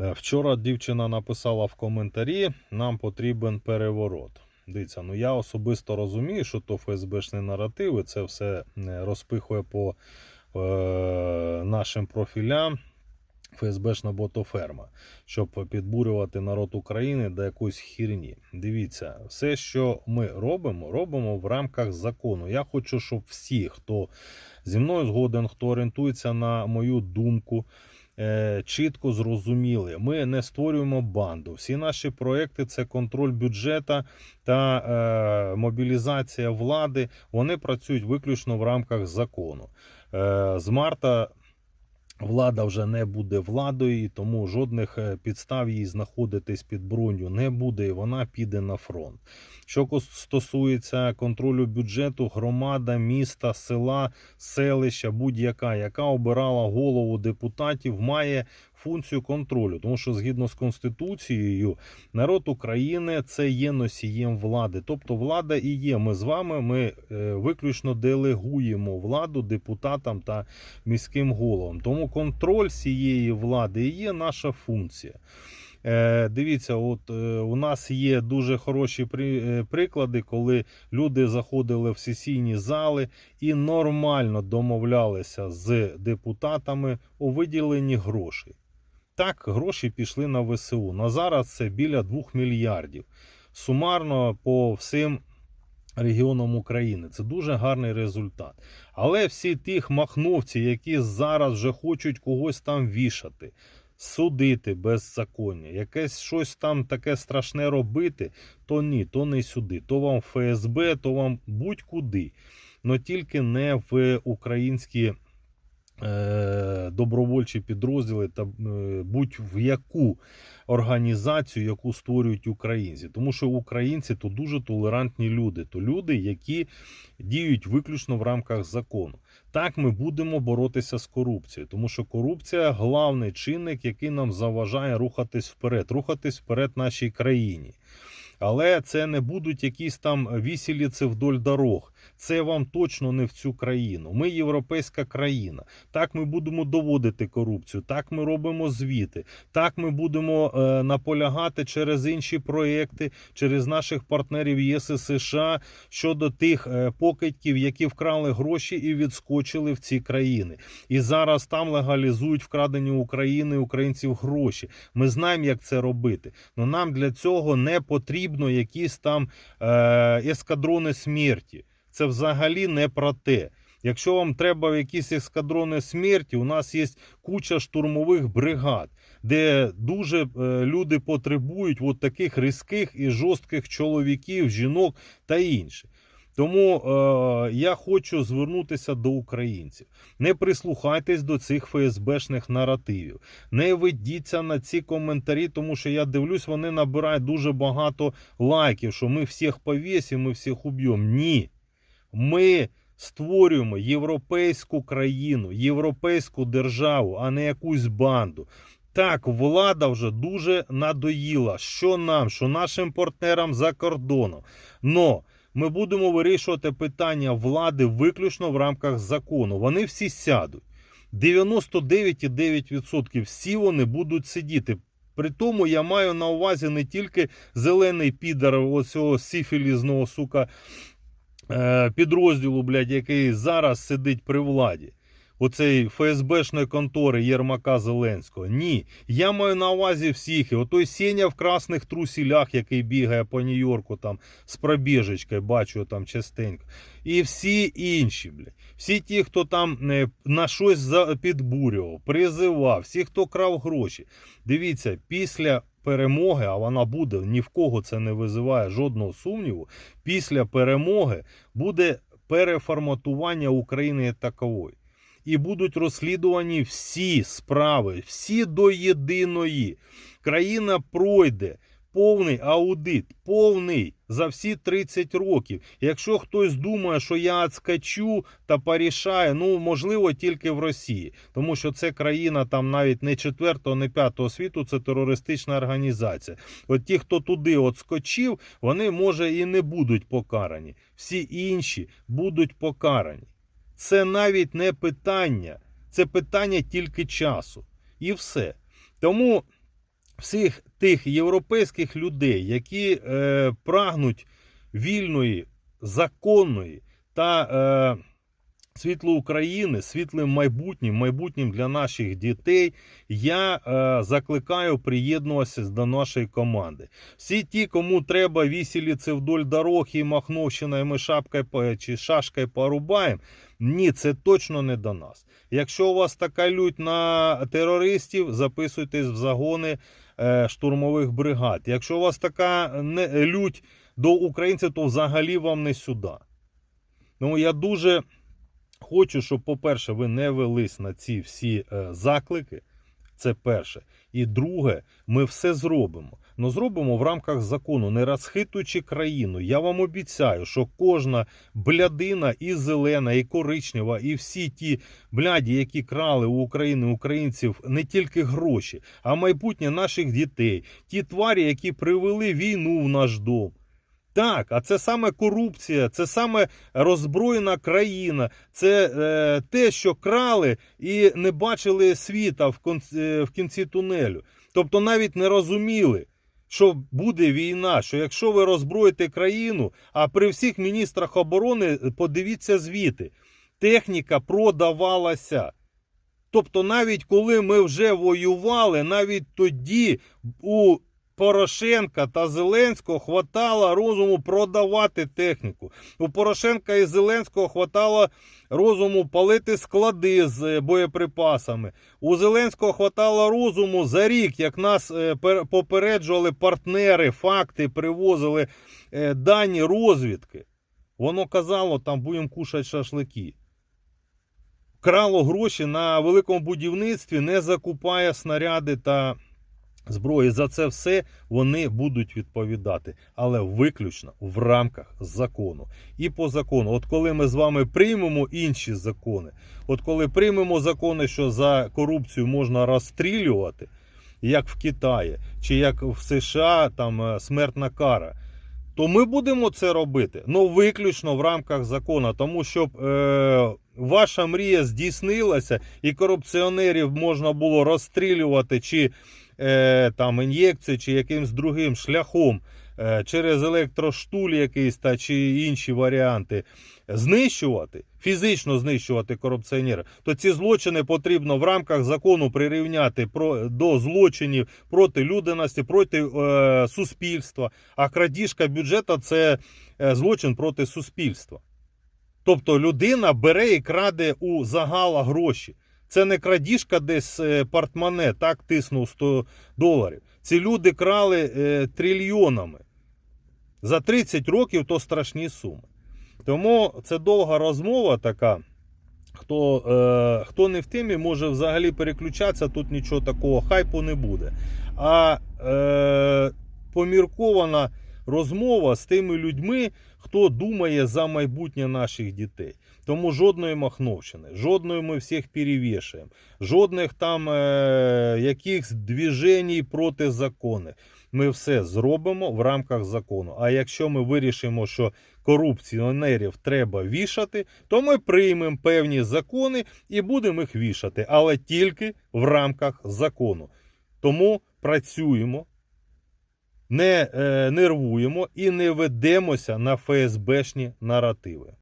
Е, Вчора дівчина написала в коментарі: нам потрібен переворот. Дивіться, ну я особисто розумію, що то ФСБшні наративи, це все е, розпихує по е, нашим профілям. ФСБшна ботоферма, щоб підбурювати народ України до якоїсь хірні. Дивіться, все, що ми робимо, робимо в рамках закону. Я хочу, щоб всі, хто зі мною згоден, хто орієнтується на мою думку, чітко зрозуміли. Ми не створюємо банду. Всі наші проекти це контроль бюджета та е, мобілізація влади. Вони працюють виключно в рамках закону. Е, з марта. Влада вже не буде владою, і тому жодних е, підстав їй знаходитись під броню не буде, і вона піде на фронт. Що стосується контролю бюджету, громада, міста, села, селища, будь-яка, яка обирала голову депутатів, має функцію контролю, тому що згідно з конституцією, народ України це є носієм влади. Тобто влада і є. Ми з вами ми е, виключно делегуємо владу депутатам та міським головам. Тому контроль цієї влади і є наша функція. Е, дивіться, от е, у нас є дуже хороші приклади, коли люди заходили в сесійні зали і нормально домовлялися з депутатами у виділенні грошей. Так, гроші пішли на ВСУ. На зараз це біля 2 мільярдів. Сумарно по всім регіонам України. Це дуже гарний результат. Але всі тих махновці, які зараз вже хочуть когось там вішати, судити беззаконня, якесь щось там таке страшне робити, то ні, то не сюди. То вам ФСБ, то вам будь-куди. Но тільки не в українські добровольчі підрозділи та е, будь-в яку організацію, яку створюють українці. Тому що українці то дуже толерантні люди, то люди, які діють виключно в рамках закону. Так ми будемо боротися з корупцією, тому що корупція головний чинник, який нам заважає рухатись вперед, рухатись вперед нашій країні. Але це не будуть якісь там вісіліці вдоль дорог. Це вам точно не в цю країну. Ми європейська країна. Так ми будемо доводити корупцію. Так ми робимо звіти. Так ми будемо е, наполягати через інші проекти, через наших партнерів ЄС і США щодо тих е, покидьків, які вкрали гроші і відскочили в ці країни. І зараз там легалізують вкрадені України українців гроші. Ми знаємо, як це робити. Но нам для цього не потрібно якісь там е, ескадрони смерті. Це взагалі не про те. Якщо вам треба якісь ескадрони смерті, у нас є куча штурмових бригад, де дуже е, люди потребують от таких різких і жорстких чоловіків, жінок та інше. Тому е, я хочу звернутися до українців. Не прислухайтесь до цих ФСБшних наративів. Не ведіться на ці коментарі, тому що я дивлюсь, вони набирають дуже багато лайків, що ми всіх повісимо, ми всіх уб'ємо. Ні. Ми створюємо європейську країну, європейську державу, а не якусь банду. Так, влада вже дуже надоїла, що нам, що нашим партнерам за кордоном. Но ми будемо вирішувати питання влади виключно в рамках закону. Вони всі сядуть. 99,9% всі вони будуть сидіти. При тому я маю на увазі не тільки зелений підар оцього сіфілізного сука підрозділу, блядь, який зараз сидить при владі. Оцей ФСБшної контори Єрмака Зеленського. Ні. Я маю на увазі всіх. І отой Сеня в красних трусілях, який бігає по Нью-Йорку там з пробіжечкою, бачу там частенько. І всі інші, блядь. Всі ті, хто там е, на щось підбурював, призивав, всі, хто крав гроші. Дивіться, після перемоги, а вона буде, ні в кого це не визиває жодного сумніву. Після перемоги буде переформатування України такової. І будуть розслідувані всі справи, всі до єдиної. Країна пройде повний аудит, повний за всі 30 років. Якщо хтось думає, що я отскочу та порішаю, ну можливо тільки в Росії, тому що це країна там навіть не четвертого, не п'ятого світу, це терористична організація. От ті, хто туди отскочив, вони може і не будуть покарані. Всі інші будуть покарані. Це навіть не питання, це питання тільки часу. І все. Тому всіх тих європейських людей, які е, прагнуть вільної, законної та е, світло України, світлим майбутнім, майбутнім для наших дітей, я е, закликаю приєднуватися до нашої команди. Всі ті, кому треба вісіліці вдоль дорог і Махновщина, і ми шапкою чи шашкою порубаємо, ні, це точно не до нас. Якщо у вас така лють на терористів, записуйтесь в загони штурмових бригад. Якщо у вас така не, лють до українців, то взагалі вам не сюди. Ну, я дуже хочу, щоб, по-перше, ви не велись на ці всі е, заклики. Це перше. І друге, ми все зробимо. Ну зробимо в рамках закону, не розхитуючи країну. Я вам обіцяю, що кожна блядина і зелена, і коричнева, і всі ті бляді, які крали у України українців не тільки гроші, а майбутнє наших дітей, ті тварі, які привели війну в наш дом. Так, а це саме корупція, це саме роззброєна країна, це е, те, що крали і не бачили світа в, кон, е, в кінці тунелю. Тобто навіть не розуміли, що буде війна, що якщо ви роззброїте країну, а при всіх міністрах оборони подивіться звіти, техніка продавалася. Тобто, навіть коли ми вже воювали, навіть тоді у Порошенка та Зеленського хватало розуму продавати техніку. У Порошенка і Зеленського хватало розуму палити склади з е, боєприпасами. У Зеленського хватало розуму за рік, як нас е, попереджували партнери, факти привозили е, дані розвідки. Воно казало, там будемо кушати шашлики. Крало гроші на великому будівництві, не закупає снаряди та зброї. За це все вони будуть відповідати, але виключно в рамках закону. І по закону, от коли ми з вами приймемо інші закони, от коли приймемо закони, що за корупцію можна розстрілювати, як в Китаї, чи як в США, там е, смертна кара. То ми будемо це робити, ну виключно в рамках закону, тому щоб е, ваша мрія здійснилася і корупціонерів можна було розстрілювати чи там ін'єкції, чи якимсь другим шляхом е, через електроштуль якийсь та чи інші варіанти знищувати, фізично знищувати корупціонера, то ці злочини потрібно в рамках закону прирівняти до злочинів проти людяності, проти е, суспільства. А крадіжка бюджету це е, злочин проти суспільства. Тобто людина бере і краде у загала гроші. Це не крадіжка десь е, портмоне, так тиснув 100 доларів. Ці люди крали е, трильйонами. За 30 років то страшні суми. Тому це довга розмова така. Хто, е, хто не в темі, може взагалі переключатися, тут нічого такого хайпу не буде. А е, поміркована розмова з тими людьми, хто думає за майбутнє наших дітей. Тому жодної махновщини, жодної ми всіх перевішуємо, жодних там е, якихось движень проти закону. Ми все зробимо в рамках закону. А якщо ми вирішимо, що корупціонерів треба вішати, то ми приймемо певні закони і будемо їх вішати, але тільки в рамках закону. Тому працюємо, не е, нервуємо і не ведемося на ФСБшні наративи.